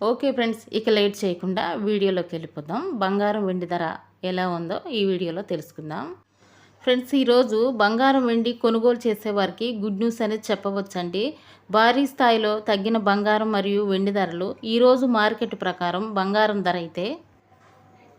Okay friends ఇక late చేయకుండా వీడియోలోకి వెళ్ళిపోదాం. బంగారం వెండి ధర ఎలా ఉందో ఈ వీడియోలో తెలుసుకుందాం. ఫ్రెండ్స్ ఈరోజు బంగారం వెండి కొనుగోలు చేసేవారికి గుడ్ న్యూస్ అనేది చెప్పవచ్చండి. భారీ స్థాయిలో తగ్గిన బంగారం మరియు వెండి ధరలు ఈరోజు మార్కెట్ ప్రకారం బంగారం ధర అయితే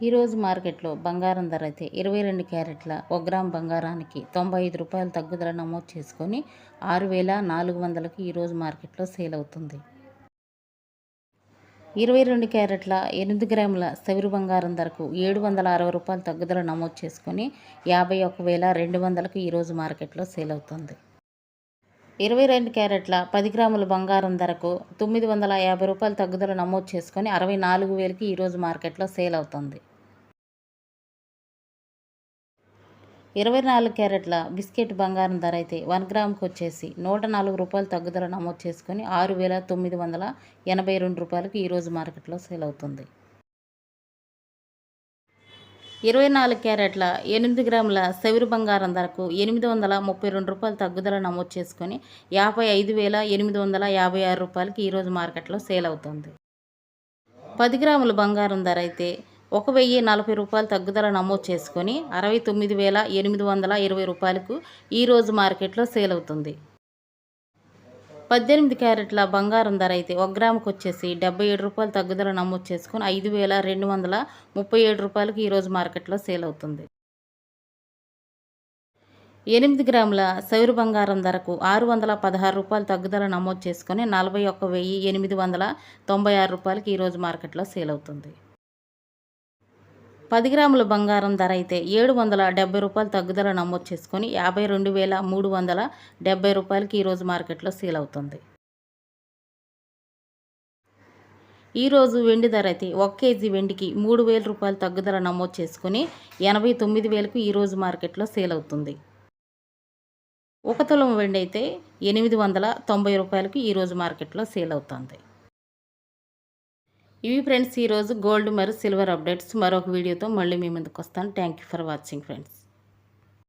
ఈరోజు మార్కెట్లో బంగారం ధర అయితే ఇరవై రెండు క్యారెట్ల ఒక గ్రామ్ బంగారానికి తొంభై ఐదు రూపాయల తగ్గుదల నమోదు చేసుకొని ఆరు వేల నాలుగు వందలకు ఈరోజు మార్కెట్లో సేల్ అవుతుంది. ఇరవై రెండు క్యారెట్ల ఎనిమిది గ్రాముల సవిరు బంగారం ధరకు ఏడు వందల అరవై రూపాయలు తగ్గుదల నమోదు చేసుకొని యాభై ఒక వేల రెండు వందలకు ఈరోజు మార్కెట్లో సేల్ అవుతుంది. ఇరవై రెండు క్యారెట్ల పది గ్రాముల బంగారం ధరకు తొమ్మిది వందల యాభై రూపాయలు తగ్గుదల నమోదు చేసుకొని అరవై నాలుగు వేలకి ఈరోజు మార్కెట్లో సేల్ అవుతుంది. ఇరవై నాలుగు క్యారెట్ల బిస్కెట్ బంగారం ధర అయితే వన్ గ్రామ్కి వచ్చేసి నూట నాలుగు రూపాయలు తగ్గుదల నమోదు చేసుకొని ఆరు వేల తొమ్మిది వందల ఎనభై రెండు రూపాయలకు ఈరోజు మార్కెట్లో సేల్ అవుతుంది. ఇరవై నాలుగు క్యారెట్ల ఎనిమిది గ్రాముల సెవిరు బంగారం ధరకు ఎనిమిది వందల ముప్పై రెండు రూపాయలు తగ్గుదల నమోదు చేసుకొని యాభై ఐదు వేల ఎనిమిది వందల యాభై ఆరు రూపాయలకి ఈరోజు మార్కెట్లో సేల్ అవుతుంది. పది గ్రాముల బంగారం ధర అయితే ఒక వెయ్యి నలభై రూపాయలు తగ్గుదల నమోదు చేసుకొని అరవై తొమ్మిది వేల ఎనిమిది వందల ఇరవై రూపాయలకు ఈరోజు మార్కెట్లో సేల్ అవుతుంది. పద్దెనిమిది క్యారెట్ల బంగారం ధర అయితే ఒక గ్రాముకు వచ్చేసి డెబ్బై ఏడు రూపాయలు తగ్గుదల నమోదు చేసుకొని ఐదు వేల రెండు వందల ముప్పై ఏడు రూపాయలకు ఈరోజు మార్కెట్లో సేల్ అవుతుంది. ఎనిమిది గ్రాముల సౌరు బంగారం ధరకు ఆరు వందల పదహారు రూపాయలు తగ్గుదల నమోదు చేసుకొని నలభై ఒక్క వెయ్యి ఎనిమిది వందల తొంభై ఆరు రూపాయలకి ఈరోజు మార్కెట్లో సేల్ అవుతుంది. పది గ్రాముల బంగారం ధర అయితే ఏడు వందల డెబ్బై రూపాయలు తగ్గుదల నమోదు చేసుకొని యాభై రెండు వేల మూడు వందల డెబ్బై రూపాయలకి ఈరోజు మార్కెట్లో సేల్ అవుతుంది. ఈరోజు వెండి ధర అయితే ఒక కేజీ వెండికి మూడు వేల రూపాయలు తగ్గుదల నమోదు చేసుకుని ఎనభై తొమ్మిది వేలకు ఈరోజు మార్కెట్లో సేల్ అవుతుంది. ఒక తులం వెండి అయితే ఎనిమిది వందల తొంభై రూపాయలకు ఈరోజు మార్కెట్లో సేల్ అవుతుంది. ఇవి ఫ్రెండ్స్ ఈరోజు గోల్డ్ మరియు సిల్వర్ అప్డేట్స్ మరొక వీడియోతో మళ్ళీ మీ ముందుకు వస్తాను. Thank you for watching friends